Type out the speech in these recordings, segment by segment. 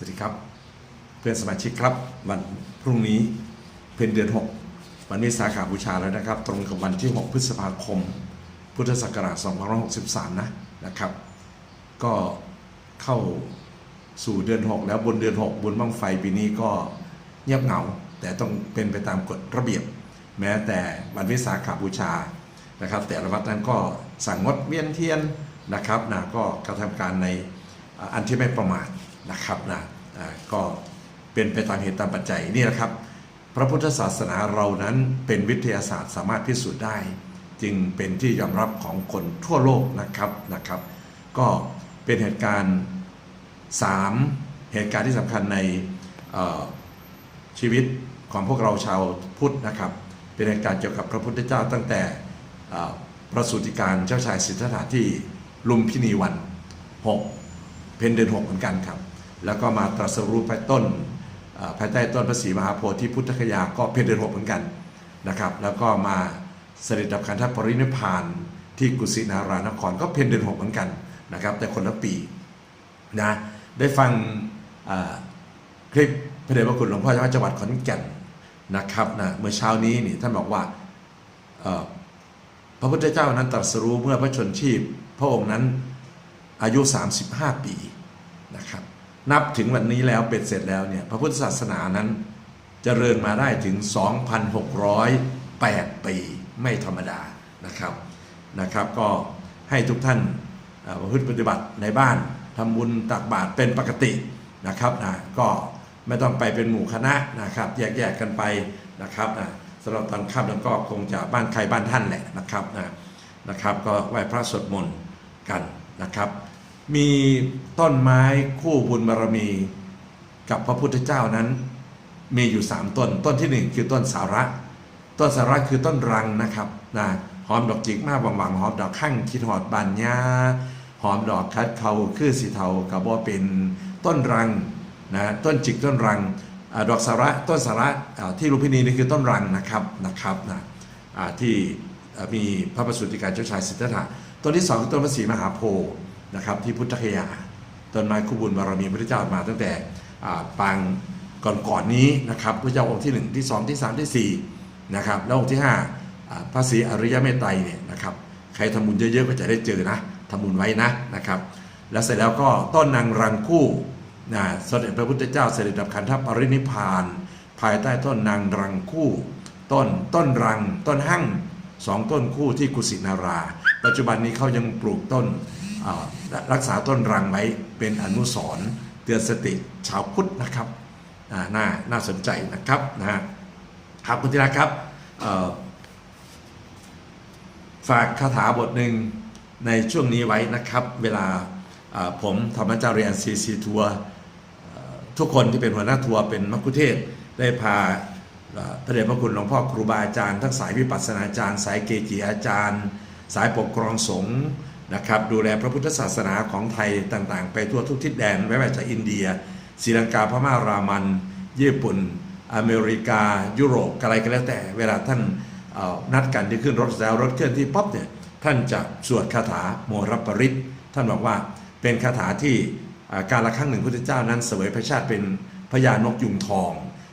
สวัสดีครับ เพื่อนสมาชิกครับ วันพรุ่งนี้เป็นเดือน 6 วันนี้สาขาบูชาแล้วนะครับ ตรงกับวันที่ 6 พฤษภาคม พุทธศักราช2563 นะนะครับ ก็เข้าสู่เดือน 6 แล้วบนเดือน 6บุญบังไฟปีนี้ก็เงียบเหงา แต่ต้องเป็นไปตามกฎระเบียบ แม้แต่วันวิสาขาบูชานะครับ แต่ละวัดนั้นก็สั่งงดเวียนเทียนนะครับนะก็กระทำการในอันที่ไม่ประมาท นะครับนะก็เป็นไปตามเหตุตามปัจจัยนี่แหละครับ พระพุทธศาสนาเรานั้นเป็นวิทยาศาสตร์สามารถพิสูจน์ได้ จึงเป็นที่ยอมรับของคนทั่วโลกนะครับนะครับ ก็เป็นเหตุการณ์ 3 เหตุการณ์ที่สำคัญในชีวิตของพวกเราชาวพุทธนะครับ เป็นเหตุการณ์เกี่ยวกับพระพุทธเจ้าตั้งแต่ประสูติการเจ้าชายสิทธัตถะที่ลุมพินีวัน 6 เพนเดือน6เหมือนกันครับ แล้วก็มาตรัสรู้ภายต้นภายใต้ต้นพระศรีมหาโพธิพุทธคยาก็เพนเดือน6เหมือนกันนะครับ แล้วก็มาเสด็จดับขันธปรินิพานที่กุสินารานครก็เพนเดือน6เหมือนกันนะครับ แต่คนละปีนะได้ฟังคลิปพระเดชพระคุณหลวงพ่อเจ้าจังหวัดขอนแก่นนะครับนะเมื่อเช้านี้นี่ท่านบอกว่าพระพุทธเจ้านั้นตรัสรู้เมื่อพระชนชีพ พระองค์นั้นอายุ 35 ปี นับถึงวันนี้แล้วเป็นเสร็จแล้วเนี่ยพระพุทธศาสนานั้นเจริญมาได้ถึง 2,608 ปีไม่ธรรมดานะครับนะครับ ก็ให้ทุกท่านประพฤติปฏิบัติในบ้านทำบุญตักบาตรเป็นปกตินะครับนะก็ไม่ต้องไปเป็นหมู่คณะนะครับ แยกๆกันไปนะครับนะสำหรับตอนค่ำแล้วก็คงจะบ้านใครบ้านท่านแหละนะครับนะนะครับ ก็ไหว้พระสวดมนต์กันนะครับ มีต้นไม้คู่บุญบารมี กับพระพุทธเจ้านั้น มีอยู่3ต้น ต้นที่1คือต้นสาระ ต้นสาระคือต้นรังนะครับนะหอมดอกจิกมากหวังๆหอมดอกข้างคิดหอดบานยาหอมดอกคัดเขาคือสีเทากับว่าเป็นต้นรังนะต้นจิกต้นรังอดอกสาระต้นสาระที่ลุมพินีนี่คือต้นรังนะครับนะครับนะที่มีพระประสูติการเจ้าชายสิทธัตถะต้นที่สองคือต้นพระศรีมหาโพธิ์ นะครับที่พุทธคยาต้นไม้คู่บุญบารมีพระเจ้ามาตั้งแต่ปางก่อนๆนี้นะครับพระเจ้าองค์ที่หนึ่งที่สองที่สามที่สี่นะครับแล้วองค์ที่ห้าพระศรีอริยเมตไตรเนี่ยนะครับใครทำบุญเยอะๆก็จะได้เจอนะทำบุญไว้นะนะครับแล้วเสร็จแล้วก็ต้นนางรังคู่นะเสด็จพระพุทธเจ้าเสด็จดับขันธปรินิพพาน ภายใต้ต้นนางรังคู่ ต้นต้นรัง ต้นหั่งสองต้นคู่ที่กุสินารา ปัจจุบันนี้เขายังปลูกต้นอ่า รักษาต้นรังไว้เป็นอนุสรณ์เตือนสติชาวพุทธนะครับน่าน่าสนใจนะครับนะครับคุณธีระครับฝากคาถาบทหนึ่งในช่วงนี้ไว้นะครับ เวลาผมธรรมจารียนซีซีทัวร์ทุกคนที่เป็นหัวหน้าทัวร์เป็นมัคคุเทศได้พาพระเดชพระคุณหลวงพ่อครูบาอาจารย์ ทั้งสายวิปัสสนาจารย์ สายเกจิอาจารย์ สายปกครองสงฆ์ นะครับดูแลพระพุทธศาสนาของไทยต่างๆ ไปทั่วทุกทิศแดนไม่ว่าจะอินเดียศรีลังกาพม่ารามัน ญี่ปุ่น อเมริกา ยุโรปอะไรก็แล้วแต่ เวลาท่านนัดกันที่ขึ้นรถแล้วรถเคลื่อนที่ป๊อปเนี่ยท่านจะสวดคาถาโมรปริตท่านบอกว่าเป็นคาถาที่การละครั้งหนึ่งพุทธเจ้านั้นเสวยพระชาติเป็นพญานกยุงทอง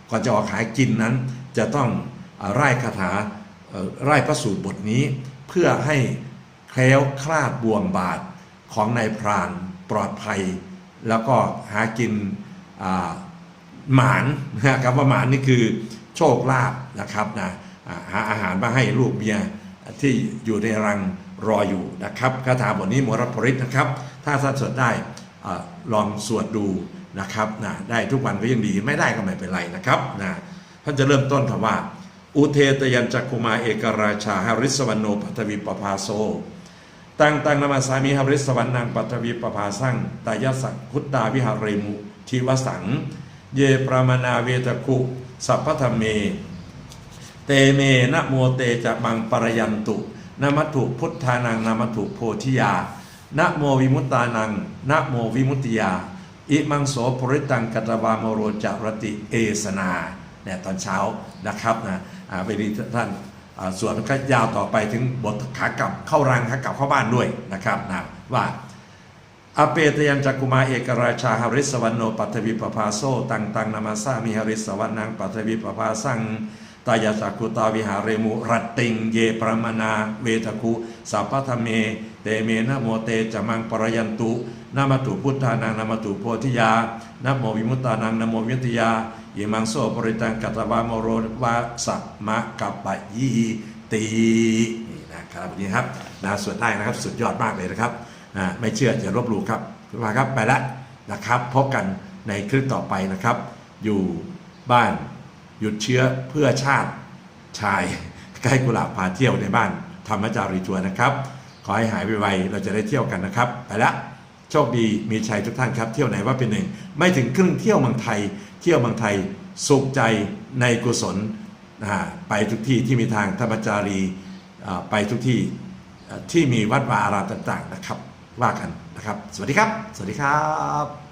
ก่อนจะออกหากินนั้น จะต้องไล่คาถาไล่พระสูตรบทนี้ เพื่อให้ แคล้วคลาดบ่วงบาทของนายพรานปลอดภัย แล้วก็หากินหมานนะครับว่าหมานนี่คือโชคลาภนะครับนะอ่าหาอาหารมาให้ลูกเมียที่อยู่ในรังรออยู่นะครับคาถาบทนี้มรปริตนะครับ ถ้าท่านสวดได้อลองสวดดูนะครับนะได้ทุกวันก็ยังดีไม่ได้ก็ไม่เป็นไรนะครับนะท่านจะเริ่มต้นคำว่า อุเทตยัญจักคุมาเอกราชาหริสวรรณโนปัทวิปภาโซ ตังตังนามาสามิหริสวรรนังปัทวีปภาสังตายสักพุตตาวิหารมุทิวสัง เยปรมนาเวตคุสัพพธรรมเม เตเมนะโมเตจะบังปรยันตุนามัตถุพุทธานังนามัตถุโพธิยานะโมวิมุตตานังนะโมวิมุตติยา อิมังโสปริตังกัตวามโรจารติเอสนาเนี่ยตอนเช้านะครับนะอ่าไปดีท่าน สวดก็ยาวต่อไปถึงบทขากลับเข้ารังขากลับเข้าบ้านด้วยนะครับนะว่าอเปตยันจักกุมาเอกราชาหริสวรรณโนปัทวิปภาโซตังตังนามาซามิหริสวรรณังปัทวิปภาสัง ตายาจักุตาวิหาเรมุรัตติงเยปรมนาเวทคุสัพพทเม เตเมนะโมเตจมังปรยันตุนามาตุพุทธานังนามาตุโพธิยานโมวิมุตตานังนะโมวิทยาอิมังโซปริตังกัตวามโรวาสัมมะกัปปะยีตีนี่นะครับนนี้ครับนะสวดได้นะครับสุดยอดมากเลยนะครับนะไม่เชื่อจะลบหลู่ครับคุณผู้ชมครับไปแล้วนะครับพบกันในคลิปต่อไปนะครับ อยู่บ้าน หยุดเชื้อเพื่อชาติชาย ใกล้กุหลาบพาเที่ยวในบ้านธรรมจารีทัวนะครับ ขอให้หายไวๆเราจะได้เที่ยวกันนะครับ ไปละโชคดีมีชัยทุกท่านครับ เที่ยวไหนว่าเป็นหนึ่ง ไม่ถึงครึ่งเที่ยวเมืองไทย เที่ยวเมืองไทยสุขใจในกุศลนะฮะไปทุกที่ที่มีทางธรรมจารีไปทุกที่ที่มีวัดวาอารามต่างๆนะครับ ว่ากันนะครับ สวัสดีครับ สวัสดีครับ